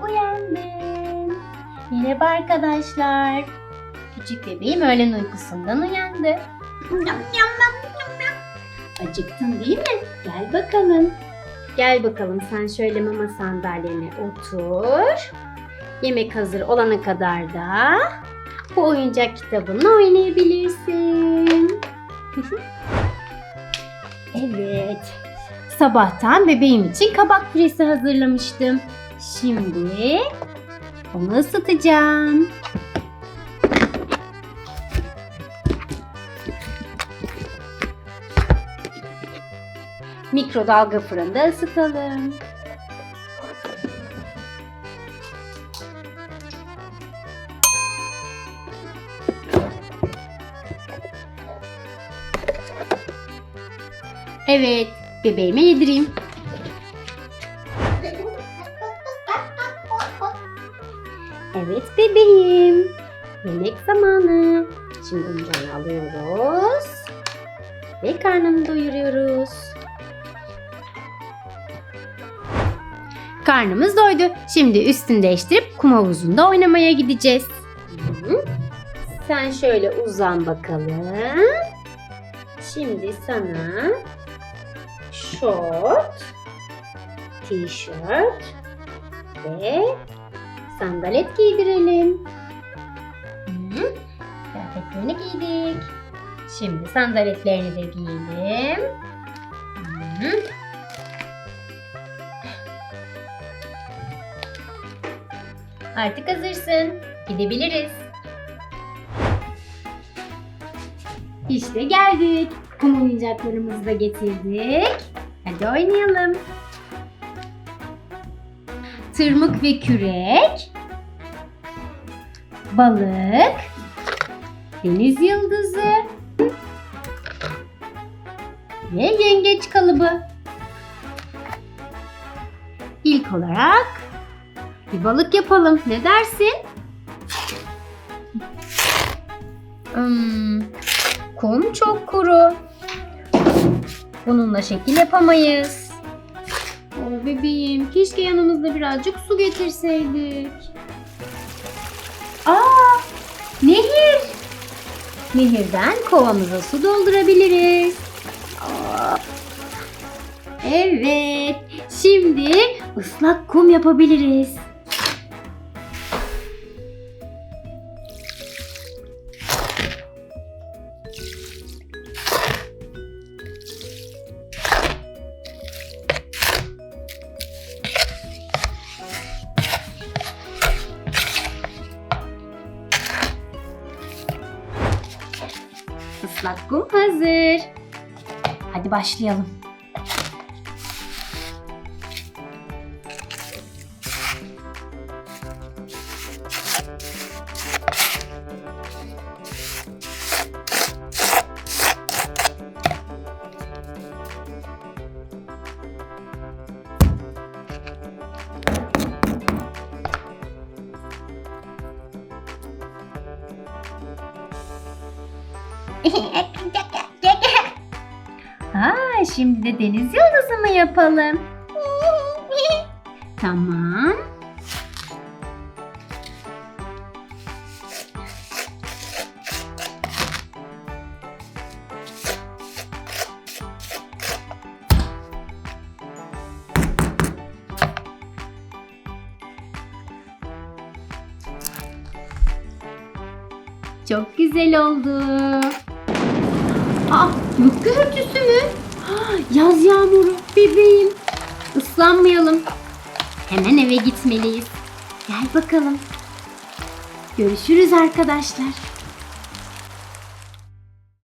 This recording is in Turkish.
uyandım. Merhaba arkadaşlar. Küçük bebeğim öğlen uykusundan uyandı. Acıktın değil mi? Gel bakalım. Gel bakalım sen şöyle mama sandalyene otur. Yemek hazır olana kadar da bu oyuncak kitabını oynayabilirsin. evet. Sabahtan bebeğim için kabak püresi hazırlamıştım. Şimdi onu ısıtacağım. Mikrodalga fırında ısıtalım. Evet, bebeğime yedireyim. Evet bebeğim. Yemek zamanı. Şimdi oyuncağını alıyoruz. Ve karnını doyuruyoruz. Karnımız doydu. Şimdi üstünü değiştirip kum havuzunda oynamaya gideceğiz. Sen şöyle uzan bakalım. Şimdi sana şort, tişört ve sandalet giydirelim. Hı, Kıyafetlerini giydik. Şimdi sandaletlerini de giyelim. Hı. Artık hazırsın. Gidebiliriz. İşte geldik. Kum oyuncaklarımızı da getirdik. Hadi oynayalım. Tırmık ve kürek. Balık. Deniz yıldızı. Ve yengeç kalıbı. İlk olarak bir balık yapalım. Ne dersin? Hmm, kum çok kuru. Bununla şekil yapamayız. Bebeğim, keşke yanımızda birazcık su getirseydik. Aa, nehir. Nehirden kovamıza su doldurabiliriz. Aa, Evet, şimdi ıslak kum yapabiliriz. Islak kum hazır. Hadi başlayalım. Ha, şimdi de deniz yıldızı mı yapalım? tamam. Çok güzel oldu. Aa, gök gürültüsü mü? Ah, Yaz yağmuru bebeğim. Islanmayalım. Hemen eve gitmeliyiz. Gel bakalım. Görüşürüz arkadaşlar.